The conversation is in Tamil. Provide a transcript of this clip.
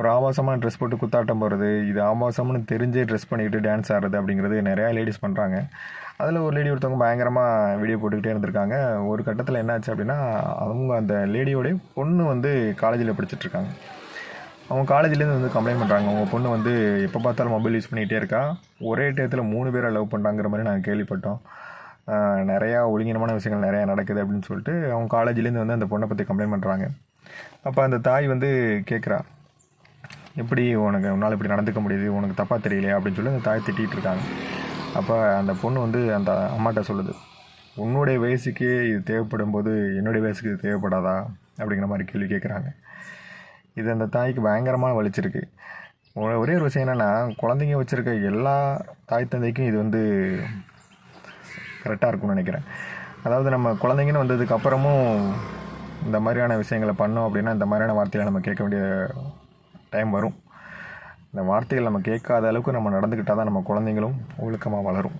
ஒரு ஆபாசமான ட்ரெஸ் போட்டு குத்தாட்டம் போகிறது இது ஆபாசம்னு தெரிஞ்சே ட்ரெஸ் பண்ணிக்கிட்டு டான்ஸ் ஆடுறது அப்படிங்கிறது நிறையா லேடிஸ் பண்ணுறாங்க அதில் ஒரு லேடி ஒருத்தவங்க பயங்கரமாக வீடியோ போட்டுக்கிட்டே இருந்திருக்காங்க. ஒரு கட்டத்தில் என்னாச்சு அப்படின்னா அவங்க அந்த லேடியோடைய பொண்ணு வந்து காலேஜில் படிச்சுட்ருக்காங்க அவங்க காலேஜ்லேருந்து வந்து கம்ப்ளைண்ட் பண்ணுறாங்க அவங்க பொண்ணு வந்து எப்போ பார்த்தாலும் மொபைல் யூஸ் பண்ணிகிட்டே இருக்கா. ஒரே டயத்தில் மூணு பேரை லவ் பண்ணுறாங்கிற மாதிரி நாங்கள் கேள்விப்பட்டோம். நிறையா ஒழுங்கினமான விஷயங்கள் நிறையா நடக்குது அப்படின்னு சொல்லிட்டு அவங்க காலேஜ்லேருந்து வந்து அந்த பொண்ணை பற்றி கம்ப்ளைண்ட் பண்ணுறாங்க அப்போ அந்த தாய் வந்து கேட்குறா எப்படி உனக்கு உன்னால் இப்படி நடந்துக்க முடியுது உனக்கு தப்பாக தெரியலையா அப்படின்னு சொல்லி அந்த தாய் திட்டிகிட்டு இருக்காங்க. அப்போ அந்த பொண்ணு வந்து அந்த அம்மாட்ட சொல்லுது உன்னுடைய வயசுக்கு இது தேவைப்படும் போது என்னுடைய வயசுக்கு இது தேவைப்படாதா? அப்படிங்கிற மாதிரி கேள்வி கேட்குறாங்க இது அந்த தாய்க்கு பயங்கரமாக வலிச்சிருக்கு ஒரே ஒரு விஷயம் என்னென்னா குழந்தைங்க வச்சுருக்க எல்லா தாய் தந்தைக்கும் இது வந்து கரெக்டாக இருக்கும்னு நினைக்கிறேன். அதாவது நம்ம குழந்தைங்கன்னு வந்ததுக்கு அப்புறமும் இந்த மாதிரியான விஷயங்களை பண்ணோம் அப்படின்னா இந்த மாதிரியான வார்த்தைகளை நம்ம கேட்க வேண்டிய டைம் வரும். இந்த வார்த்தைகள் நம்ம கேட்காத அளவுக்கு நம்ம நடந்துக்கிட்டால் தான் நம்ம குழந்தைங்களும் ஒழுக்கமாக வளரும்.